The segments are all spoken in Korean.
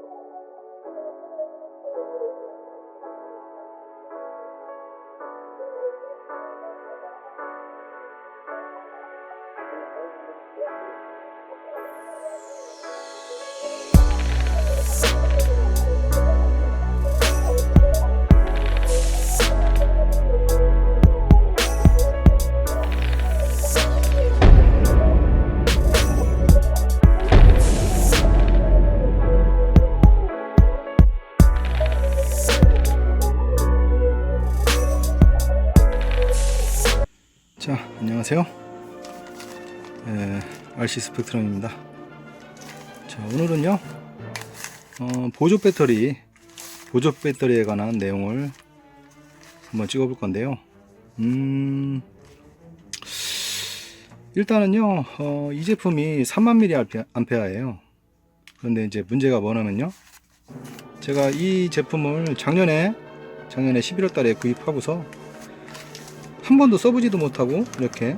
Thank you. 자, 안녕하세요. 에, RC 스펙트럼입니다. 자, 오늘은요, 어, 보조 배터리, 보조 배터리에 관한 내용을 한번 찍어 볼 건데요. 음, 일단은요, 어, 이 제품이 3만 mAh예요. 그런데 이제 문제가 뭐냐면요, 제가 이 제품을 작년에, 작년에 11월 달에 구입하고서 한 번도 써보지도 못하고 이렇게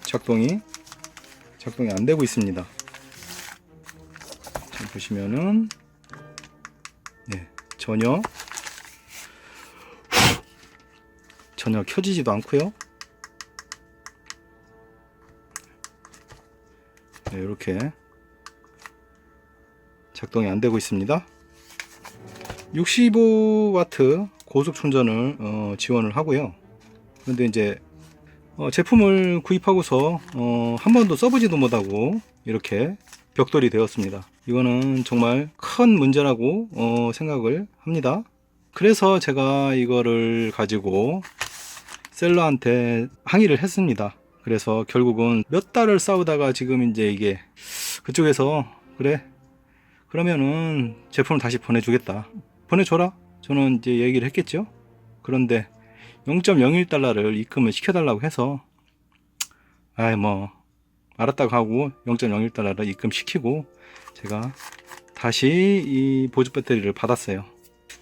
작동이 작동이 안 되고 있습니다. 자, 보시면은 네, 전혀 전혀 켜지지도 않고요. 네, 이렇게 작동이 안 되고 있습니다. 65W 고속 충전을 어, 지원을 하고요. 그런데 이제 어, 제품을 구입하고서 어, 한 번도 써보지도 못하고 이렇게 벽돌이 되었습니다. 이거는 정말 큰 문제라고 어, 생각을 합니다. 그래서 제가 이거를 가지고 셀러한테 항의를 했습니다. 그래서 결국은 몇 달을 싸우다가 지금 이제 이게 그쪽에서 그래 그러면은 제품을 다시 보내주겠다. 보내줘라. 저는 이제 얘기를 했겠죠. 그런데 0.01달러를 입금을 시켜달라고 해서 아이 뭐 알았다고 하고 0.01달러를 입금시키고 제가 다시 이 보조 배터리를 받았어요.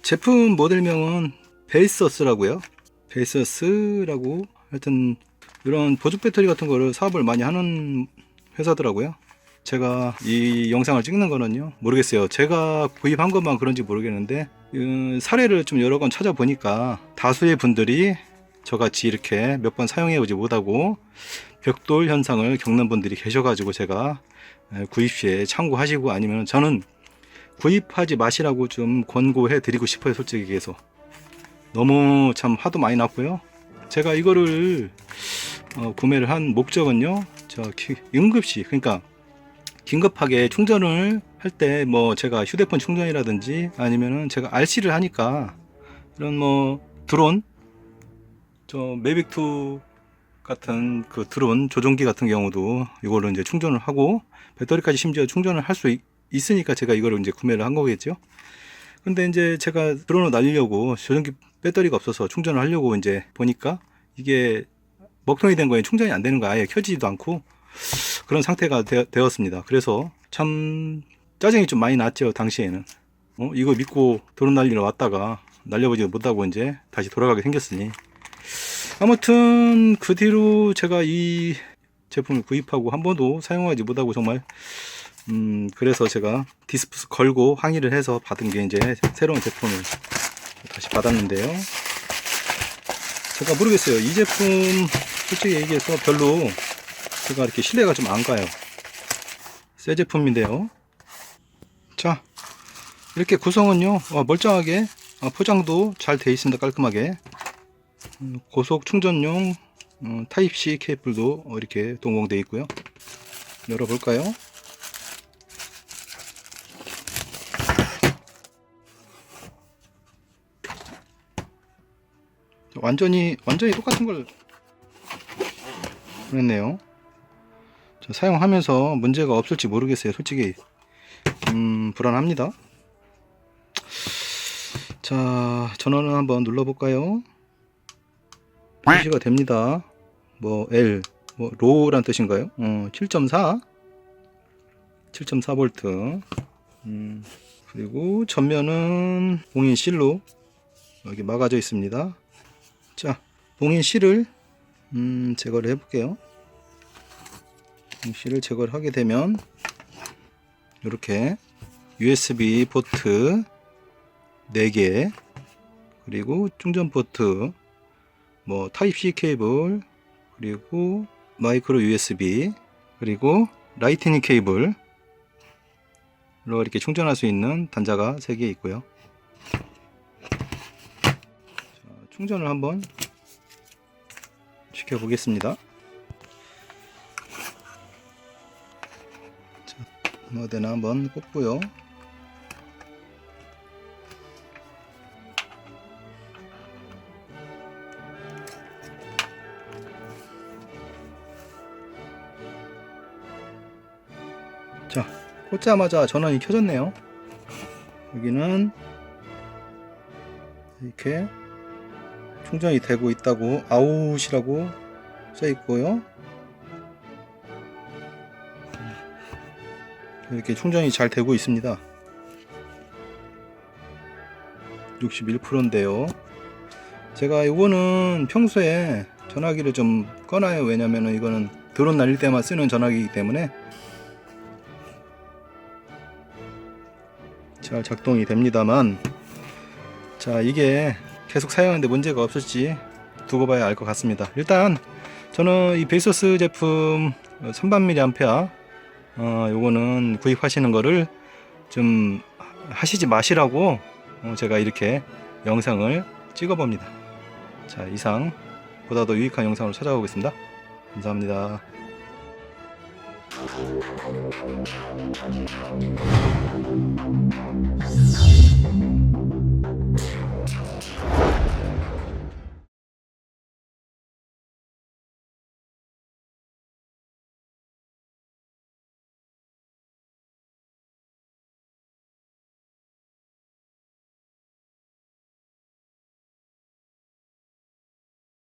제품 모델명은 베이서스라고요. 베이서스라고 하여튼 이런 보조 배터리 같은 거를 사업을 많이 하는 회사더라고요. 제가 이 영상을 찍는 거는요 모르겠어요. 제가 구입한 것만 그런지 모르겠는데 음, 사례를 좀 여러 번 찾아보니까 다수의 분들이 저같이 이렇게 몇 번 사용해 보지 못하고 벽돌 현상을 겪는 분들이 계셔가지고 제가 에, 구입 시에 참고하시고 아니면 저는 구입하지 마시라고 좀 권고해 드리고 싶어요 솔직히 얘기해서. 너무 참 화도 많이 났고요. 제가 이거를 어, 구매를 한 목적은요 저 기- 응급시 그러니까 긴급하게 충전을 할 때 뭐 제가 휴대폰 충전이라든지 아니면은 제가 RC를 하니까 이런 뭐 드론 저 매빅2 같은 그 드론 조종기 같은 경우도 이걸로 이제 충전을 하고 배터리까지 심지어 충전을 할 수 있으니까 제가 이거를 이제 구매를 한 거겠죠. 근데 이제 제가 드론을 날리려고 조종기 배터리가 없어서 충전을 하려고 이제 보니까 이게 먹통이 된 거에 충전이 안 되는 거야. 아예 켜지지도 않고 그런 상태가 되, 었습니다. 그래서 참 짜증이 좀 많이 났죠 당시에는. 어? 이거 믿고 드론 날리러 왔다가 날려보지도 못하고 이제 다시 돌아가게 생겼으니. 아무튼 그 뒤로 제가 이 제품을 구입하고 한 번도 사용하지 못하고 정말 음 그래서 제가 디스프스 걸고 항의를 해서 받은 게 이제 새로운 제품을 다시 받았는데요. 제가 모르겠어요. 이 제품 솔직히 얘기해서 별로 제가 이렇게 신뢰가 좀 안 가요. 새 제품인데요. 자, 이렇게 구성은요, 어, 멀쩡하게, 어, 포장도 잘 되어 있습니다. 깔끔하게. 음, 고속 충전용 음, 타입C 케이블도 어, 이렇게 동봉되어 있고요. 열어볼까요? 완전히, 완전히 똑같은 걸 그랬네요. 저 사용하면서 문제가 없을지 모르겠어요. 솔직히 음, 불안합니다. 자, 전원을 한번 눌러 볼까요? 표시가 됩니다. 뭐 L, 뭐 로우란 뜻인가요? 어, 7.4, 7.4V. 음, 그리고 전면은 봉인 실로 여기 막아져 있습니다. 자, 봉인 실을 음, 제거를 해 볼게요. 실을 제거를 하게 되면 이렇게 USB 포트 4개 그리고 충전 포트 뭐 타입 C 케이블 그리고 마이크로 USB 그리고 라이트닝 케이블로 이렇게 충전할 수 있는 단자가 3개 있고요. 자, 충전을 한번 시켜 보겠습니다. 모데나 한번 꽂고요. 자, 꽂자마자 전원이 켜졌네요. 여기는 이렇게 충전이 되고 있다고 아웃이라고 써 있고요. 이렇게 충전이 잘 되고 있습니다. 61%인데요. 제가 이거는 평소에 전화기를 좀 꺼놔요. 왜냐면은 이거는 드론 날릴 때만 쓰는 전화기이기 때문에 잘 작동이 됩니다만 자 이게 계속 사용하는데 문제가 없을지 두고 봐야 알 것 같습니다. 일단 저는 이 베이소스 제품 300mAh 어, 요거는 구입하시는 거를 좀 하시지 마시라고 어, 제가 이렇게 영상을 찍어 봅니다. 자, 이상 보다 더 유익한 영상으로 찾아오겠습니다. 감사합니다.